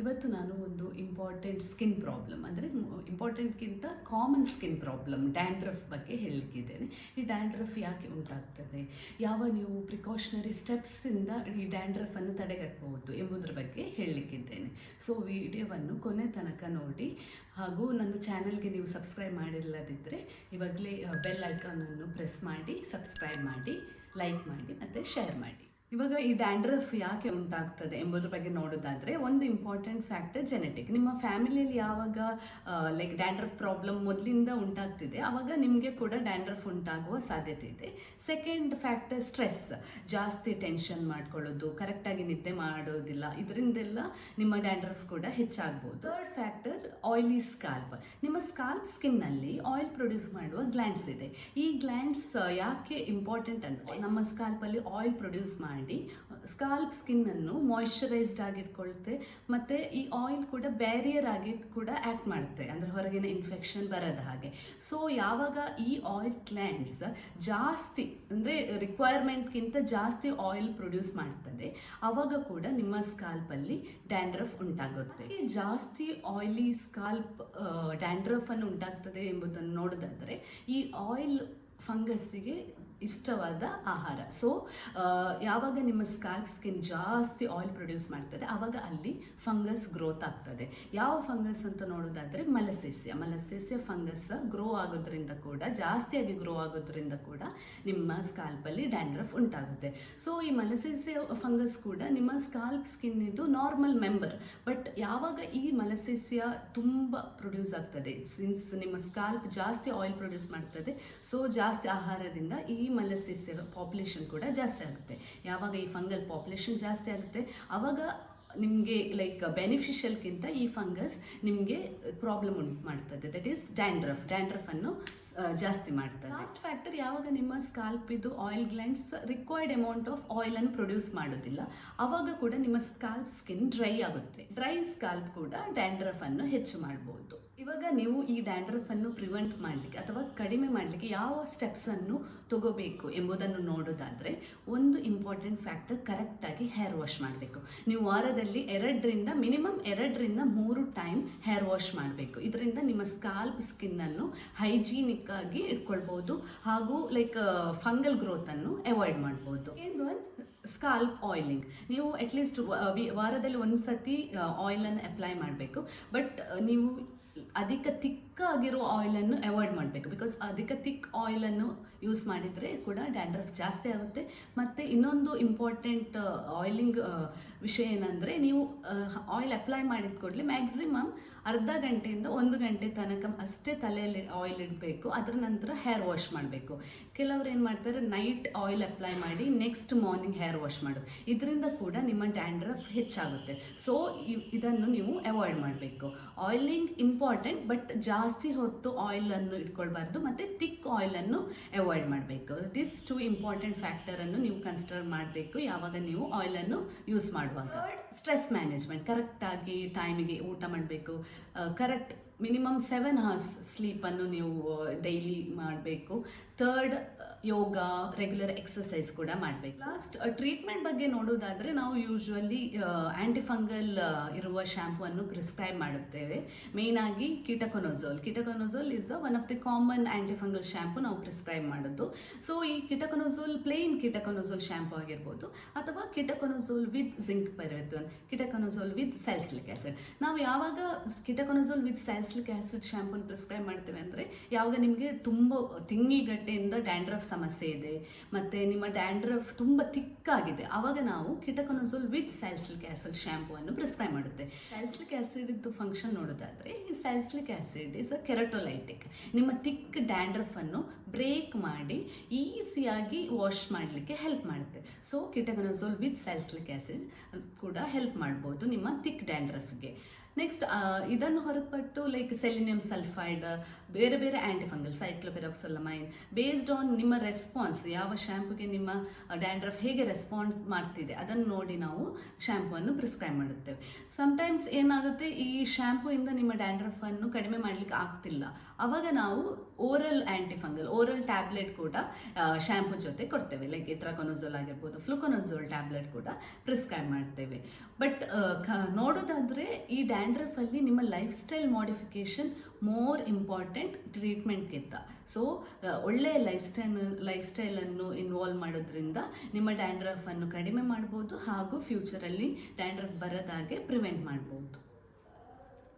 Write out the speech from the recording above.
ಇವತ್ತು ನಾನು ಒಂದು ಇಂಪಾರ್ಟೆಂಟ್ ಸ್ಕಿನ್ ಪ್ರಾಬ್ಲಮ್ ಅಂದರೆ ಇಂಪಾರ್ಟೆಂಟ್ಗಿಂತ ಕಾಮನ್ ಸ್ಕಿನ್ ಪ್ರಾಬ್ಲಮ್ ಡ್ಯಾಂಡ್ರಫ್ ಬಗ್ಗೆ ಹೇಳಲಿಕ್ಕಿದ್ದೇನೆ ಈ ಡ್ಯಾಂಡ್ರಫ್ ಯಾಕೆ ಉಂಟಾಗ್ತದೆ? ಯಾವ ನೀವು ಪ್ರಿಕಾಷನರಿ ಸ್ಟೆಪ್ಸಿಂದ ಈ ಡ್ಯಾಂಡ್ರಫನ್ನು ತಡೆಗಟ್ಟಬಹುದು ಎಂಬುದರ ಬಗ್ಗೆ ಹೇಳಲಿಕ್ಕಿದ್ದೇನೆ ಸೊ ವಿಡಿಯೋವನ್ನು ಕೊನೆ ತನಕ ನೋಡಿ. ಹಾಗೂ ನನ್ನ ಚಾನಲ್ಗೆ ನೀವು ಸಬ್ಸ್ಕ್ರೈಬ್ ಮಾಡಿಲ್ಲದಿದ್ದರೆ ಇವಾಗಲೇ ಬೆಲ್ ಐಕಾನನ್ನು ಪ್ರೆಸ್ ಮಾಡಿ ಸಬ್ಸ್ಕ್ರೈಬ್ ಮಾಡಿ ಲೈಕ್ ಮಾಡಿ, ಮತ್ತು ಶೇರ್ ಮಾಡಿ. ಇವಾಗ ಈ ಡ್ಯಾಂಡ್ರಫ್ ಯಾಕೆ ಉಂಟಾಗ್ತದೆ ಎಂಬುದ್ರ ಬಗ್ಗೆ ನೋಡೋದಾದ್ರೆ ಒಂದು ಇಂಪಾರ್ಟೆಂಟ್ ಫ್ಯಾಕ್ಟರ್ ಜೆನೆಟಿಕ್ ನಿಮ್ಮ ಫ್ಯಾಮಿಲಿಯಲ್ಲಿ ಯಾವಾಗ ಲೈಕ್ ಡ್ಯಾಂಡ್ರಫ್ ಪ್ರಾಬ್ಲಮ್ ಮೊದಲಿಂದ ಉಂಟಾಗ್ತಿದೆ ಆವಾಗ ನಿಮಗೆ ಕೂಡ ಡ್ಯಾಂಡ್ರಫ್ ಉಂಟಾಗುವ ಸಾಧ್ಯತೆ ಇದೆ. ಸೆಕೆಂಡ್ ಫ್ಯಾಕ್ಟರ್ ಸ್ಟ್ರೆಸ್ ಜಾಸ್ತಿ ಟೆನ್ಷನ್ ಮಾಡ್ಕೊಳ್ಳೋದು ಕರೆಕ್ಟಾಗಿ ನಿದ್ದೆ ಮಾಡೋದಿಲ್ಲ, ಇದರಿಂದೆಲ್ಲ ನಿಮ್ಮ ಡ್ಯಾಂಡ್ರಫ್ ಕೂಡ ಹೆಚ್ಚಾಗ್ಬೋದು. ಥರ್ಡ್ ಫ್ಯಾಕ್ಟರ್ ಆಯಿಲಿ ಸ್ಕಾಲ್ಪ್ ನಿಮ್ಮ ಸ್ಕಾಲ್ಪ್ ಸ್ಕಿನ್ನಲ್ಲಿ ಆಯಿಲ್ ಪ್ರೊಡ್ಯೂಸ್ ಮಾಡುವ ಗ್ಲ್ಯಾಂಡ್ಸ್ ಇದೆ. ಈ ಗ್ಲ್ಯಾಂಡ್ಸ್ ಯಾಕೆ ಇಂಪಾರ್ಟೆಂಟ್ ಅಂದರೆ, ನಮ್ಮ ಸ್ಕಾಲ್ಪಲ್ಲಿ ಆಯಿಲ್ ಪ್ರೊಡ್ಯೂಸ್ ಮಾಡಿ ಸ್ಕಾಲ್ಪ್ ಸ್ಕಿನ್ನನ್ನು ಆಗಿ ಇಟ್ಕೊಳುತ್ತೆ ಮತ್ತು ಈ ಆಯಿಲ್ ಕೂಡ ಬ್ಯಾರಿಯರ್ ಆಗಿ ಕೂಡ ಆ್ಯಕ್ಟ್ ಮಾಡುತ್ತೆ ಅಂದರೆ ಹೊರಗಿನ ಇನ್ಫೆಕ್ಷನ್ ಬರದ ಹಾಗೆ. ಸೊ ಯಾವಾಗ ಈ ಆಯಿಲ್ ಗ್ಲ್ಯಾಂಡ್ಸ್ ಜಾಸ್ತಿ, ಅಂದರೆ ರಿಕ್ವೈರ್ಮೆಂಟ್ಗಿಂತ ಜಾಸ್ತಿ ಆಯಿಲ್ ಪ್ರೊಡ್ಯೂಸ್ ಮಾಡ್ತದೆ ಆವಾಗ ಕೂಡ ನಿಮ್ಮ ಸ್ಕಾಲ್ಪಲ್ಲಿ ಡ್ಯಾಂಡ್ರಫ್ ಉಂಟಾಗುತ್ತೆ. ಜಾಸ್ತಿ ಆಯಿಲಿ ಸ್ಕಾಲ್ಪ್ ಡ್ಯಾಂಡ್ರಫನ್ನು ಉಂಟಾಗ್ತದೆ ಎಂಬುದನ್ನು ನೋಡೋದಾದರೆ, ಈ ಆಯಿಲ್ ಫಂಗಸ್ಸಿಗೆ ಇಷ್ಟವಾದ ಆಹಾರ. ಸೊ ಯಾವಾಗ ನಿಮ್ಮ ಸ್ಕಾಲ್ಪ್ ಸ್ಕಿನ್ ಜಾಸ್ತಿ ಆಯಿಲ್ ಪ್ರೊಡ್ಯೂಸ್ ಮಾಡ್ತದೆ ಆವಾಗ ಅಲ್ಲಿ ಫಂಗಸ್ ಗ್ರೋತ್ ಆಗ್ತದೆ. ಯಾವ ಫಂಗಸ್ ಅಂತ ನೋಡೋದಾದರೆ ಮಲಸೆಸ್ಯ. ಮಲಸೆಸ್ಯ ಫಂಗಸ್ ಗ್ರೋ ಆಗೋದ್ರಿಂದ ಕೂಡ, ಜಾಸ್ತಿಯಾಗಿ ಗ್ರೋ ಆಗೋದ್ರಿಂದ ಕೂಡ ನಿಮ್ಮ ಸ್ಕಾಲ್ಪಲ್ಲಿ ಡ್ಯಾಂಡ್ರಫ್ ಉಂಟಾಗುತ್ತೆ. ಸೊ ಈ ಮಲಸಸ್ಯ ಫಂಗಸ್ ಕೂಡ ನಿಮ್ಮ ಸ್ಕಾಲ್ಪ್ ಸ್ಕಿನ್ ಇದು ನಾರ್ಮಲ್ ಮೆಂಬರ್ ಬಟ್ ಯಾವಾಗ ಈ ಮಲಸಸ್ಯ ತುಂಬ ಪ್ರೊಡ್ಯೂಸ್ ಆಗ್ತದೆ ಸಿನ್ಸ್ ನಿಮ್ಮ ಸ್ಕಾಲ್ಪ್ ಜಾಸ್ತಿ ಆಯಿಲ್ ಪ್ರೊಡ್ಯೂಸ್ ಮಾಡ್ತದೆ ಸೊ ಜಾಸ್ತಿ ಆಹಾರದಿಂದ ಈ ಮಲಸೇಸ್ಯ ಪಾಪ್ಯುಲೇಷನ್ ಕೂಡ ಜಾಸ್ತಿ ಆಗುತ್ತೆ. ಯಾವಾಗ ಈ ಫಂಗಲ್ ಪಾಪ್ಯುಲೇಷನ್ ಜಾಸ್ತಿ ಆಗುತ್ತೆ ಆವಾಗ ನಿಮಗೆ ಲೈಕ್ ಬೆನಿಫಿಷಿಯಲ್ಗಿಂತ ಈ ಫಂಗಸ್ ನಿಮಗೆ ಪ್ರಾಬ್ಲಮ್ ಉಂಟು ಮಾಡ್ತದೆ. ದಟ್ ಈಸ್ ಡ್ಯಾಂಡ್ರಫ್ ಡ್ಯಾಂಡ್ರಫನ್ನು ಜಾಸ್ತಿ ಮಾಡ್ತದೆ. ಲಾಸ್ಟ್ ಫ್ಯಾಕ್ಟರ್ ಯಾವಾಗ ನಿಮ್ಮ ಸ್ಕಾಲ್ಪ್ ಇದು oil glands required amount of ಆಯಿಲನ್ನು ಪ್ರೊಡ್ಯೂಸ್ ಮಾಡೋದಿಲ್ಲ ಆವಾಗ ಕೂಡ ನಿಮ್ಮ ಸ್ಕಾಲ್ಪ್ ಸ್ಕಿನ್ ಡ್ರೈ ಆಗುತ್ತೆ. ಡ್ರೈ ಸ್ಕಾಲ್ಪ್ ಕೂಡ ಡ್ಯಾಂಡ್ರಫನ್ನು ಹೆಚ್ಚು ಮಾಡ್ಬೋದು. ಇವಾಗ ನೀವು ಈ ಡ್ಯಾಂಡ್ರಫನ್ನು ಪ್ರಿವೆಂಟ್ ಮಾಡಲಿಕ್ಕೆ ಅಥವಾ ಕಡಿಮೆ ಮಾಡಲಿಕ್ಕೆ ಯಾವ ಸ್ಟೆಪ್ಸನ್ನು ತಗೋಬೇಕು ಎಂಬುದನ್ನು ನೋಡೋದಾದರೆ ಒಂದು ಇಂಪಾರ್ಟೆಂಟ್ ಫ್ಯಾಕ್ಟರ್ ಕರೆಕ್ಟಾಗಿ ಹೇರ್ ವಾಶ್ ಮಾಡಬೇಕು. ನೀವು ವಾರದಲ್ಲಿ ಎರಡರಿಂದ ಮಿನಿಮಮ್ ಎರಡರಿಂದ ಮೂರು ಟೈಮ್ ಹೇರ್ ವಾಶ್ ಮಾಡಬೇಕು. ಇದರಿಂದ ನಿಮ್ಮ ಸ್ಕಾಲ್ಪ್ ಸ್ಕಿನ್ನನ್ನು ಹೈಜೀನಿಕ್ ಆಗಿ ಇಟ್ಕೊಳ್ಬೋದು ಹಾಗೂ like fungal ಗ್ರೋತನ್ನು avoid and one scalp oiling ನೀವು ಅಟ್ಲೀಸ್ಟ್ ವಾರದಲ್ಲಿ ಒಂದು ಸತಿ ಆಯಿಲನ್ನು ಅಪ್ಲೈ ಮಾಡಬೇಕು. ಬಟ್ ನೀವು ಅಧಿಕ ತಿಕ್ಕಾಗಿರೋ ಆಯಿಲನ್ನು ಅವಾಯ್ಡ್ ಮಾಡಬೇಕು. ಬಿಕಾಸ್ ಅಧಿಕ ತಿಕ್ ಆಯಿಲನ್ನು ಯೂಸ್ ಮಾಡಿದರೆ ಕೂಡ ಡ್ಯಾಂಡ್ರಫ್ ಜಾಸ್ತಿ ಆಗುತ್ತೆ. ಮತ್ತು ಇನ್ನೊಂದು ಇಂಪಾರ್ಟೆಂಟ್ ಆಯಿಲಿಂಗ್ ವಿಷಯ ಏನಂದರೆ ನೀವು ಆಯಿಲ್ ಅಪ್ಲೈ ಮಾಡಿದ ಕೂಡಲೇ ಮ್ಯಾಕ್ಸಿಮಮ್ ಅರ್ಧ ಗಂಟೆಯಿಂದ ಒಂದು ಗಂಟೆ ತನಕ ಅಷ್ಟೇ ತಲೆಯಲ್ಲಿ ಆಯಿಲ್ ಇಡಬೇಕು. ಅದರ ನಂತರ ಹೇರ್ ವಾಶ್ ಮಾಡಬೇಕು. ಕೆಲವರು ಏನು ಮಾಡ್ತಾರೆ ನೈಟ್ ಆಯಿಲ್ ಅಪ್ಲೈ ಮಾಡಿ ನೆಕ್ಸ್ಟ್ ಮಾರ್ನಿಂಗ್ ಹೇರ್ ವಾಶ್ ಮಾಡು ಇದರಿಂದ ಕೂಡ ನಿಮ್ಮ ಡ್ಯಾಂಡ್ರಫ್ ಹೆಚ್ಚಾಗುತ್ತೆ. ಸೊ ಇದನ್ನು ನೀವು ಅವಾಯ್ಡ್ ಮಾಡಬೇಕು. ಆಯಿಲಿಂಗ್ ಇಂಪಾರ್ಟೆಂಟ್ ಬಟ್ ಜಾಸ್ತಿ ಹೊತ್ತು ಆಯಿಲನ್ನು ಇಟ್ಕೊಳ್ಬಾರ್ದು ಮತ್ತು ತಿಕ್ ಆಯಿಲನ್ನು ಅವಾಯ್ಡ್ ಮಾಡಬೇಕು. ದಿಸ್ ಟು ಇಂಪಾರ್ಟೆಂಟ್ ಫ್ಯಾಕ್ಟರನ್ನು ನೀವು ಕನ್ಸಿಡರ್ ಮಾಡಬೇಕು ಯಾವಾಗ ನೀವು ಆಯಿಲನ್ನು ಯೂಸ್ ಮಾಡುವಾಗ. ಸ್ಟ್ರೆಸ್ ಮ್ಯಾನೇಜ್ಮೆಂಟ್ ಕರೆಕ್ಟಾಗಿ ಟೈಮಿಗೆ ಊಟ ಮಾಡಬೇಕು. ಕರೆಕ್ಟ್ ಮಿನಿಮಮ್ ಸೆವೆನ್ ಅವರ್ಸ್ ಸ್ಲೀಪನ್ನು ನೀವು ಡೈಲಿ ಮಾಡಬೇಕು. ಥರ್ಡ್ ಯೋಗ ರೆಗ್ಯುಲರ್ ಎಕ್ಸಸೈಸ್ ಕೂಡ ಮಾಡಬೇಕು. ಲಾಸ್ಟ್ ಟ್ರೀಟ್ಮೆಂಟ್ ಬಗ್ಗೆ ನೋಡೋದಾದರೆ ನಾವು ಯೂಶ್ವಲಿ ಆ್ಯಂಟಿಫಂಗಲ್ ಇರುವ ಶ್ಯಾಂಪೂವನ್ನು ಪ್ರಿಸ್ಕ್ರೈಬ್ ಮಾಡುತ್ತೇವೆ. ಮೇಯ್ನಾಗಿ ketoconazole ketoconazole is one of the common antifungal shampoo ನಾವು ಪ್ರಿಸ್ಕ್ರೈಬ್ ಮಾಡೋದು. ಸೊ ಈ ಕಿಟಕೊನೊಝೋಲ್ ಪ್ಲೇನ್ ಕಿಟಕೊನೊಝೋಲ್ ಶ್ಯಾಂಪೂ ಆಗಿರ್ಬೋದು, ಅಥವಾ ketoconazole with zinc pyrithione ketoconazole with salicylic acid ನಾವು ಯಾವಾಗ ಕಿಟಕೊನೊಝೋಲ್ ವಿತ್ ಸ್ಯಾಲ್ಸಿಲಿಕ್ ಆ್ಯಸಿಡ್ ಶ್ಯಾಂಪೂನ ಪ್ರಿಸ್ಕ್ರೈಬ್ ಮಾಡ್ತೇವೆ ಅಂದರೆ ಯಾವಾಗ ನಿಮಗೆ ತುಂಬ ತಿಂಗಳಿಗಟ್ಟೆಯಿಂದ ಡ್ಯಾಂಡ್ರಫ್ ಸಮಸ್ಯೆ ಇದೆ, ಮತ್ತು ನಿಮ್ಮ ಡ್ಯಾಂಡ್ರಫ್ ತುಂಬ ತಿಕ್ಕಾಗಿದೆ ಆವಾಗ ನಾವು ಕಿಟಕನೊಸೋಲ್ ವಿತ್ ಸ್ಯಾಲ್ಸಿಲಿಕ್ ಆ್ಯಸಿಡ್ ಶ್ಯಾಂಪೂವನ್ನು ಪ್ರಿಸ್ಕ್ರೈಬ್ ಮಾಡುತ್ತೆ. ಸ್ಯಾಲ್ಸಿಲಿಕ್ ಆ್ಯಸಿಡಿದ್ದು ಫಂಕ್ಷನ್ ನೋಡೋದಾದರೆ ಈ ಸ್ಯಾಲ್ಸಿಲಿಕ್ ಆ್ಯಸಿಡ್ ಇಸ್ ಅ ಕೆರಟೊಲೈಟಿಕ್ ನಿಮ್ಮ ತಿಕ್ ಡ್ಯಾಂಡ್ರಫನ್ನು ಬ್ರೇಕ್ ಮಾಡಿ ಈಸಿಯಾಗಿ ವಾಶ್ ಮಾಡಲಿಕ್ಕೆ ಹೆಲ್ಪ್ ಮಾಡುತ್ತೆ. So ketoconazole with salicylic acid ಕೂಡ ಹೆಲ್ಪ್ ಮಾಡ್ಬೋದು ನಿಮ್ಮ ತಿಕ್ ಡ್ಯಾಂಡ್ರಫ್ಗೆ ನೆಕ್ಸ್ಟ್ ಇದನ್ನು ಹೊರತುಪಟ್ಟು ಲೈಕ್ ಸೆಲಿನಿಯಂ ಸಲ್ಫೈಡ್ ಬೇರೆ ಬೇರೆ antifungal ciclopirox olamine based on ನಿಮ್ಮ ರೆಸ್ಪಾನ್ಸ್ ಯಾವ ಶ್ಯಾಂಪುಗೆ ನಿಮ್ಮ ಡ್ಯಾಂಡ್ರಫ್ ಹೇಗೆ ರೆಸ್ಪಾಂಡ್ ಮಾಡ್ತಿದೆ, ಅದನ್ನು ನೋಡಿ ನಾವು ಶ್ಯಾಂಪುವನ್ನು ಪ್ರಿಸ್ಕ್ರೈಬ್ ಮಾಡುತ್ತೇವೆ. ಸಮಟೈಮ್ಸ್ ಏನಾಗುತ್ತೆ, ಈ ಶ್ಯಾಂಪುಯಿಂದ ನಿಮ್ಮ ಡ್ಯಾಂಡ್ರಫನ್ನು ಕಡಿಮೆ ಮಾಡಲಿಕ್ಕೆ ಆಗ್ತಿಲ್ಲ. ಆವಾಗ ನಾವು ಓರಲ್ ಆ್ಯಂಟಿಫಂಗಲ್ ಓರಲ್ ಟ್ಯಾಬ್ಲೆಟ್ ಕೂಡ ಶ್ಯಾಂಪು ಜೊತೆ ಕೊಡ್ತೇವೆ. ಲೈಕ್ ಎಟ್ರಾಕೊನೋಝೋಲ್ ಆಗಿರ್ಬೋದು ಫ್ಲುಕೊನೋಝೋಲ್ ಟ್ಯಾಬ್ಲೆಟ್ ಕೂಡ ಪ್ರಿಸ್ಕ್ರೈಬ್ ಮಾಡ್ತೇವೆ. ಬಟ್ ನೋಡೋದಾದರೆ ಈ ಡ್ಯಾಂಡ್ರಫಲ್ಲಿ ನಿಮ್ಮ lifestyle modification more important ಟ್ರೀಟ್ಮೆಂಟ್ಗಿಂತ ಸೊ ಒಳ್ಳೆಯ ಲೈಫ್ ಸ್ಟೈಲ್ ಲೈಫ್ ಸ್ಟೈಲನ್ನು ಇನ್ವಾಲ್ವ್ ಮಾಡೋದ್ರಿಂದ ನಿಮ್ಮ ಡ್ಯಾಂಡ್ರಫನ್ನು ಕಡಿಮೆ ಮಾಡ್ಬೋದು ಹಾಗೂ ಫ್ಯೂಚರಲ್ಲಿ ಡ್ಯಾಂಡ್ರಫ್ ಬರದಾಗೆ ಪ್ರಿವೆಂಟ್ ಮಾಡ್ಬೋದು.